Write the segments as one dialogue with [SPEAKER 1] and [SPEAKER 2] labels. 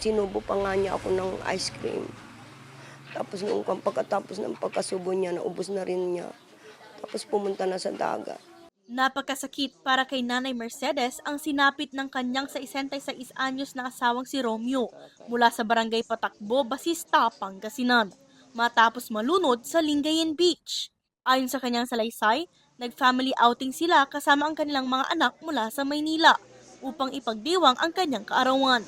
[SPEAKER 1] sinubo pa nga niya ako ng ice cream. Tapos nung kan- pagkatapos ng pagkasubo niya, naubos na rin niya. Tapos pumunta na sa dagat.
[SPEAKER 2] Napakasakit para kay Nanay Mercedes ang sinapit ng kanyang sa 66 anyos na asawang si Romeo mula sa barangay Patakbo, Basista, Pangasinan matapos malunod sa Lingayen Beach. Ayon sa kanyang salaysay, nag-family outing sila kasama ang kanilang mga anak mula sa Maynila upang ipagdiwang ang kanyang kaarawan.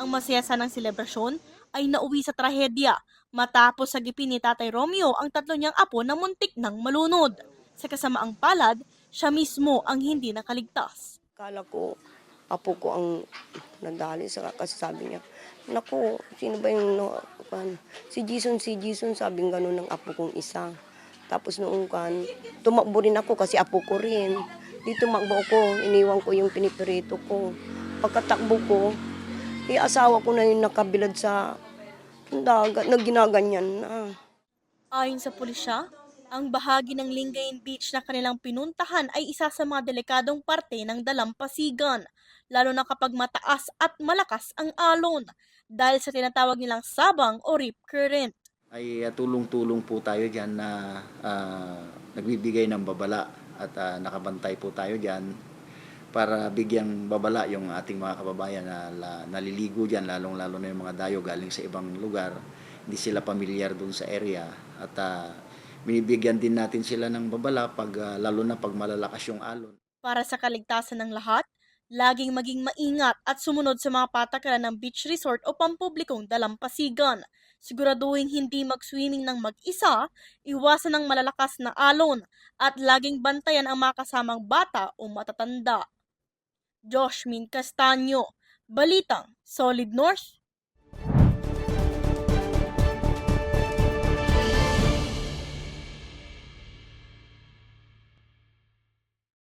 [SPEAKER 2] Ang masaya sanang selebrasyon ay nauwi sa trahedya matapos sagipin ni Tatay Romeo ang tatlo niyang apo na muntik ng malunod. Sa kasamaang palad, siya mismo ang hindi nakaligtas.
[SPEAKER 1] Kala ko, apo ko ang nadali sa kasi sabi niya, Naku, sino ba yung no, kan, si Jason, si Jason, sabing gano'n ng apo kong isa. Tapos noong kan, tumakbo rin ako kasi apo ko rin. Di tumakbo ako, iniwan ko yung pinipirito ko. Pagkatakbo ko, eh, asawa ko na yung nakabilad sa dagat, na ginaganyan na.
[SPEAKER 2] Ayon sa pulisya, ang bahagi ng Lingayen Beach na kanilang pinuntahan ay isa sa mga delikadong parte ng dalampasigan, lalo na kapag mataas at malakas ang alon dahil sa tinatawag nilang sabang o rip current.
[SPEAKER 3] ay uh, tulong-tulong po tayo dyan na ah, nagbibigay ng babala at ah, nakabantay po tayo dyan para bigyang babala yung ating mga kababayan na la- naliligo dyan, lalong-lalo na yung mga dayo galing sa ibang lugar. Hindi sila pamilyar dun sa area at ah, binibigyan din natin sila ng babala pag, ah, lalo na pag malalakas yung alon.
[SPEAKER 2] Para sa kaligtasan ng lahat, laging maging maingat at sumunod sa mga patakaran ng beach resort o pampublikong dalampasigan. Siguraduhin hindi mag-swimming ng mag-isa, iwasan ng malalakas na alon, at laging bantayan ang mga kasamang bata o matatanda. Josh Min Castanyo, Balitang, Solid North,